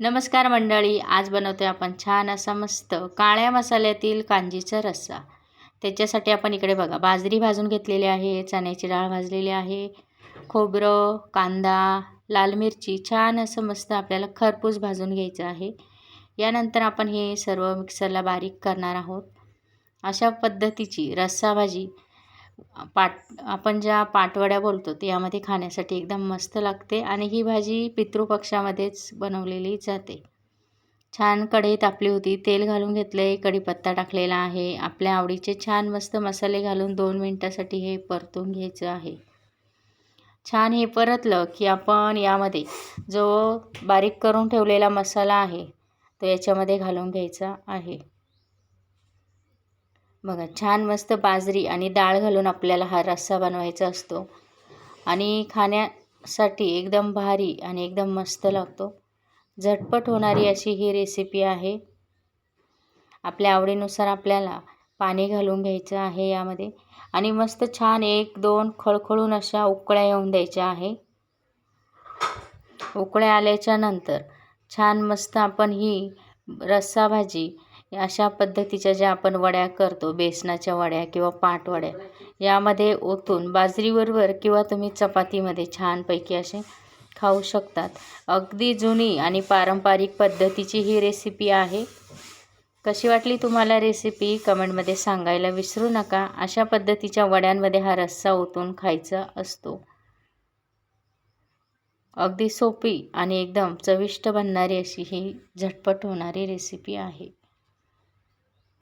नमस्कार मंडळी आज बनवतोय आपण छान असा मस्त काळ्या मसाल्यातील कांजीचा रस्सा. त्याच्यासाठी आपण इकडे बघा बाजरी भाजून घेतलेली आहे चण्याची डाळ भाजलेली आहे खोबरं कांदा लाल मिरची छान असं मस्त आपल्याला खरपूस भाजून घ्यायचं आहे. यानंतर आपण हे सर्व मिक्सरला बारीक करणार आहोत. अशा पद्धतीची रस्सा भाजी पाट आपण ज्या पाटवड्या बोलतो ते यामध्ये खाण्यासाठी एकदम मस्त लागते आणि ही भाजी पितृपक्षामध्येच बनवलेली जाते. छान कढई तापली होती. तेल घालून घेतलं आहे कढीपत्ता टाकलेला आहे. आपल्या आवडीचे छान मस्त मसाले घालून दोन मिनटासाठी हे परतून घ्यायचं आहे. छान हे परतलं की आपण यामध्ये जो बारीक करून ठेवलेला मसाला आहे तो याच्यामध्ये घालून घ्यायचा आहे. बघा छान मस्त बाजरी आणि डाळ घालून आपल्याला हा रस्सा बनवायचा असतो. आणि खाण्यासाठी एकदम भारी आणि एकदम मस्त लागतो. झटपट होणारी अशी ही रेसिपी आहे. आपल्या आवडीनुसार आपल्याला पाणी घालून घ्यायचं आहे यामध्ये. आणि मस्त छान एक दोन खळखळून अशा उकळ्या येऊन द्यायच्या आहे. उकळ्या आल्याच्यानंतर छान मस्त आपण ही रस्सा भाजी अशा पद्धतीच्या ज्या आपण वड्या करतो बेसनाच्या वड्या किंवा पाटवड्या यामध्ये ओतून बाजरीबरोबर किंवा तुम्ही चपातीमध्ये छानपैकी असे खाऊ शकतात. अगदी जुनी आणि पारंपरिक पद्धतीची ही रेसिपी आहे. कशी वाटली तुम्हाला रेसिपी कमेंटमध्ये सांगायला विसरू नका. अशा पद्धतीच्या वड्यांमध्ये हा रस्सा ओतून खायचा असतो. अगदी सोपी आणि एकदम चविष्ट बनणारी अशी ही झटपट होणारी रेसिपी आहे.